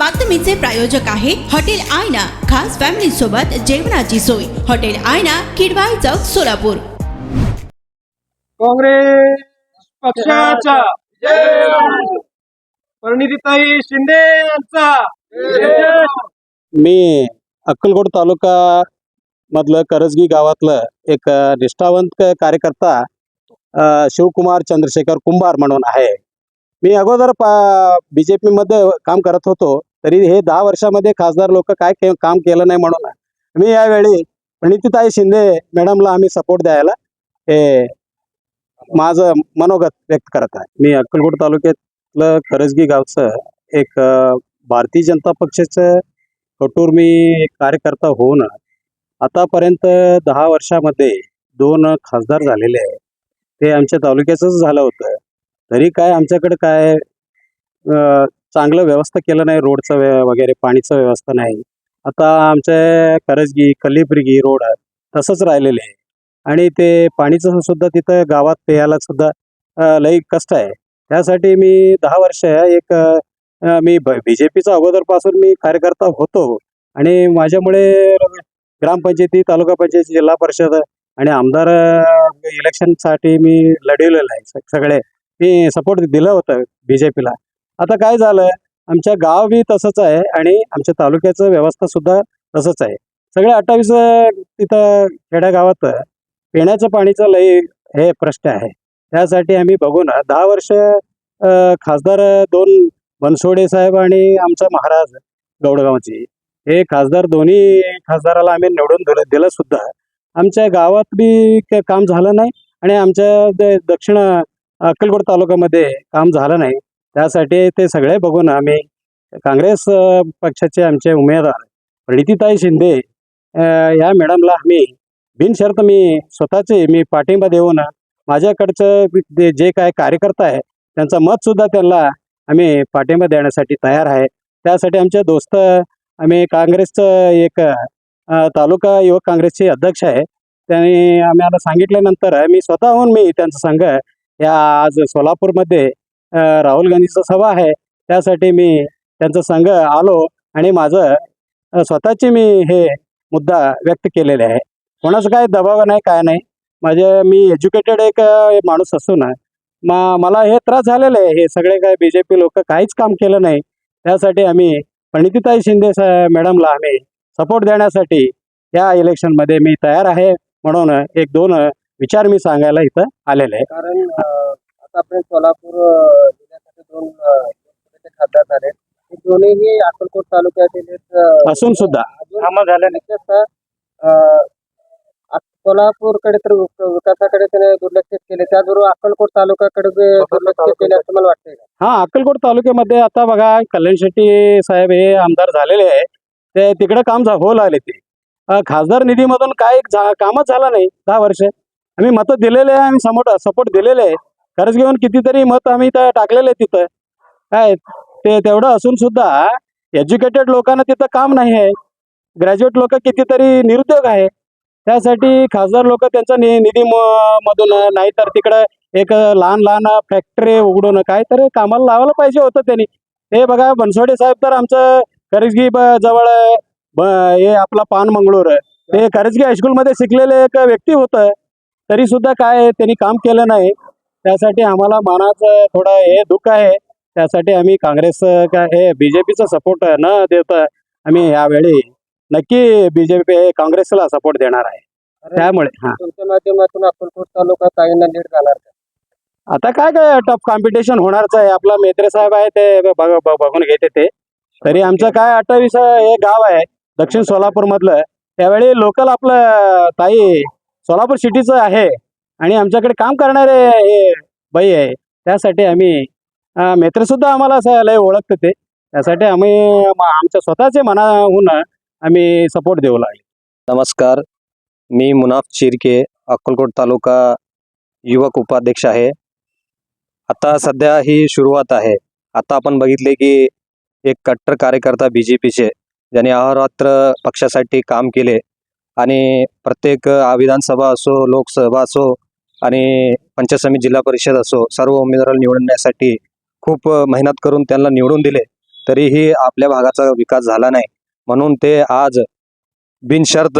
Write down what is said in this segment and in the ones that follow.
बातमीचे प्रायोजक आहे हॉटेल आयना खास फॅमिली सोबत जेवणाची सोय. हॉटेल आयना किडवाई चौक सोलापूर. काँग्रेस पक्षाचा. परिणितीताई शिंदे यांचा. मी अक्कलकोट तालुका मधलं करजगी गावातलं एक निष्ठावंत क- कार्यकर्ता शिवकुमार चंद्रशेखर कुंभार म्हणून आहे. मी अगोदर पा बी जे पीमध्ये काम करत होतो. तरी हे दहा वर्षामध्ये खासदार लोक काय के काम केलं नाही म्हणून. मी यावेळी प्रणितीताई शिंदे मॅडमला आम्ही सपोर्ट द्यायला हे माझं मनोगत व्यक्त करत आहे. मी अक्कलकोट तालुक्यातलं करजगी गावचं एक भारतीय जनता पक्षाचं कठोर मी एक कार्यकर्ता होऊन आतापर्यंत दहा वर्षामध्ये दोन खासदार झालेले आहे. ते आमच्या तालुक्याचंच झालं होतं. तरी काय आमच्याकडे काय चांगलं व्यवस्था केलं नाही रोडचं वगैरे पाणीचं व्यवस्था नाही. आता आमच्या करजगी कलिब्रिगी रोड तसंच राहिलेले आहे. आणि ते पाणीचं सुद्धा तिथं गावात प्यायला सुद्धा लई कष्ट आहे. त्यासाठी मी दहा वर्ष एक मी बी जे पीचा अगोदरपासून मी कार्यकर्ता होतो. आणि माझ्यामुळे ग्रामपंचायती तालुका पंचायती जिल्हा परिषद आणि आमदार इलेक्शनसाठी मी लढवलेलं आहे. सगळे मी सपोर्ट दिलं होतं बी जे पीला आता काय झालं आमच्या गाव बी तसंच आहे आणि आमच्या तालुक्याचं व्यवस्था सुद्धा तसंच आहे. सगळे अठ्ठावीस तिथं खेड्यागावात पिण्याचं पाणीचं लई हे प्रश्न आहे. त्यासाठी आम्ही बघून दहा वर्ष खासदार दोन बनसोडे साहेब आणि आमचा महाराज गौडगावची. हे खासदार दोन्ही खासदाराला आम्ही निवडून दिलं दिलं सुद्धा. आमच्या गावात बी काम झालं नाही आणि आमच्या दक्षिण अक्कलकोट तालुक्यामध्ये काम झालं नाही. त्यासाठी ते सगळे बघून आम्ही काँग्रेस पक्षाचे आमचे उमेदवार प्रणितीताई शिंदे या मॅडमला आम्ही बिनशर्त मी स्वतःचे मी पाठिंबा देऊन माझ्याकडचं जे- जे काय कार्यकर्ता आहे त्यांचं मत सुद्धा त्यांना आम्ही पाठिंबा देण्यासाठी तयार आहे. त्यासाठी आमचे दोस्त आम्ही काँग्रेसचं एक तालुका युवक काँग्रेसचे अध्यक्ष आहे. त्यांनी आम्हाला सांगितल्यानंतर मी स्वतःहून मी त्यांचं संघ या आज सोलापूरमध्ये राहुल गांधीचा सभा आहे. त्यासाठी मी त्यांचा संघ आलो आणि माझं स्वतःचे मी हे मुद्दा व्यक्त केलेले आहे. कोणाचं काय दबाव नाही काय नाही. माझे मी एज्युकेटेड एक माणूस माणूस असून मा मला हे त्रास झालेले आहे. हे सगळे काय बी जे पी लोक काहीच काम केलं नाही. त्यासाठी आम्ही प्रणितीताई शिंदे मॅडमला आम्ही सपोर्ट देण्यासाठी या इलेक्शनमध्ये मी तयार आहे. म्हणून एक दोन विचार मी सांगायला इथं आलेले आहे. कारण आतापर्यंत सोलापूर जिल्ह्यासाठी दोन खासदार झाले. हे दोन्हीही अक्कलकोट तालुक्यातील असून सुद्धा. कामं विशेषतः, सोलापूरकडे तर विक- विकासाकडे त्याने दुर्लक्षित केले. त्याचबरोबर अक्कलकोट तालुक्याकडे बी दुर्लक्षित केले असं मला वाटतंय. हा अक्कलकोट तालुक्यामध्ये आता बघा कल्याण शेट्टी साहेब हे आमदार झालेले आहे. ते तिकडे काम झा- होऊ लागले ते. खासदार निधीमधून काय कामच झालं नाही दहा वर्ष. आम्ही मतं दिलेले आहे आम्ही समोर सपोर्ट दिलेले आहे. कर्ज घेऊन कितीतरी मत आम्ही तर टाकलेले तिथं. काय? ते तेवढं असून सुद्धा एज्युकेटेड लोकांना तिथं काम नाही आहे. ग्रॅज्युएट लोक कितीतरी निरुद्योग आहे. त्यासाठी खासदार लोक त्यांचा नि निधी म- मधून नाही तर तिकडं एक लहान लहान फॅक्टरी उघडून काहीतरी कामाला लावायला पाहिजे होतं त्यांनी. हे बघा बनसोडे साहेब तर आमचं करजगी ब- जवळ ब- हे आपला पान मंगळूर. ते करजगी हायस्कूलमध्ये शिकलेले एक व्यक्ती होतं. तरी सुद्धा काय त्यांनी काम केलं नाही. त्यासाठी आम्हाला मानाचं थोडं हे दुःख आहे. त्यासाठी आम्ही काँग्रेस काय हे बी जे पीचा सपोर्ट न देता आम्ही यावेळी नक्की बी जे पी काँग्रेसला सपोर्ट देणार आहे. त्यामुळे तुमच्या माध्यमातून अक्कलकोट तालुका ताईंना लीड जाणार का? आता काय काय टफ कॉम्पिटिशन होणारच आहे. आपला मेत्रे साहेब आहे ते बघ- बघ- बघून घेते ते. तरी आमचं काय अठ्ठावीस हे गाव आहे दक्षिण सोलापूर मधलं त्यावेळी लोकल आपलं ताई सोलापूर सिटीचं आहे. आणि आमच्याकडे काम करणारे हे बाई आहे त्यासाठी आम्ही मित्रसुद्धा सुद्धा आम्हाला असं लय ओळखते ते. त्यासाठी आम्ही आमच्या स्वतःचे मनाहून आम्ही सपोर्ट देऊ लागले. नमस्कार. मी मुनाफ चिरके अक्कलकोट तालुका युवक उपाध्यक्ष आहे. आता सध्या ही सुरुवात आहे. आता आपण बघितले की एक कट्टर कार्यकर्ता बी जे पीचे ज्याने अहोरात्र पक्षासाठी काम केले. आणि प्रत्येक विधानसभा असो लोकसभा असो आणि पंचायत समिती जिल्हा परिषद असो सर्व उमेदवाराला निवडण्यासाठी खूप मेहनत करून त्यांना निवडून दिले तरीही आपल्या भागाचा विकास झाला नाही. म्हणून ते आज बिनशर्त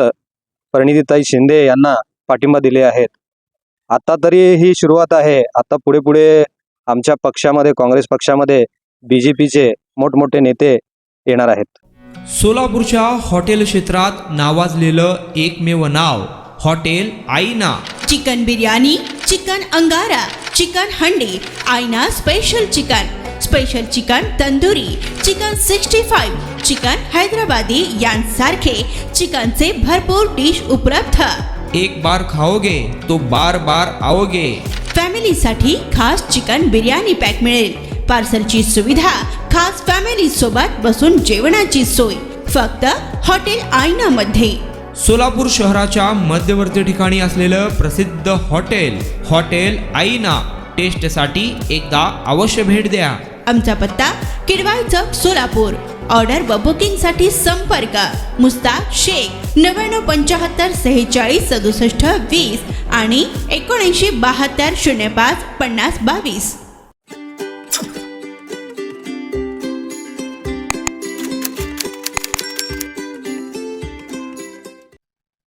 परिणितीताई शिंदे यांना पाठिंबा दिले आहेत. आता तरी ही सुरुवात आहे. आता पुढे पुढे आमच्या पक्षामध्ये काँग्रेस पक्षामध्ये बी जे पीचे मोठमोठे नेते येणार आहेत. सोलापूरच्या हॉटेल क्षेत्रात नावाजलेलं एकमेव नाव hotel Aaina. Chicken biryani chicken angara chicken handi Aaina special chicken special chicken tandoori chicken sixty five chicken Hyderabadi यांसारखे चिकनचे भरपूर डिश उपलब्ध एक बार खाओगे तो बार बार आओगे। फॅमिलीसाठी खास चिकन बिर्याणी पॅक मिळेल. पार्सलची सुविधा खास फॅमिली सोबत बसून जेवणाची सोय. फक्त हॉटेल आयना मध्ये. सोलापूर शहराच्या मध्यवर्ती ठिकाणी असलेलं प्रसिद्ध हॉटेल हॉटेल आईना टेस्टसाठी एकदा अवश्य भेट द्या. आमचा पत्ता किडवाई चौक सोलापूर. ऑर्डर व बुकिंगसाठी संपर्क. मुस्ताक शेख नव्याण्णव पंचाहत्तर सेहेचाळीस सदुसष्ट वीस आणि एकोणऐंशी बहात्तर शून्य पाच पन्नास बावीस.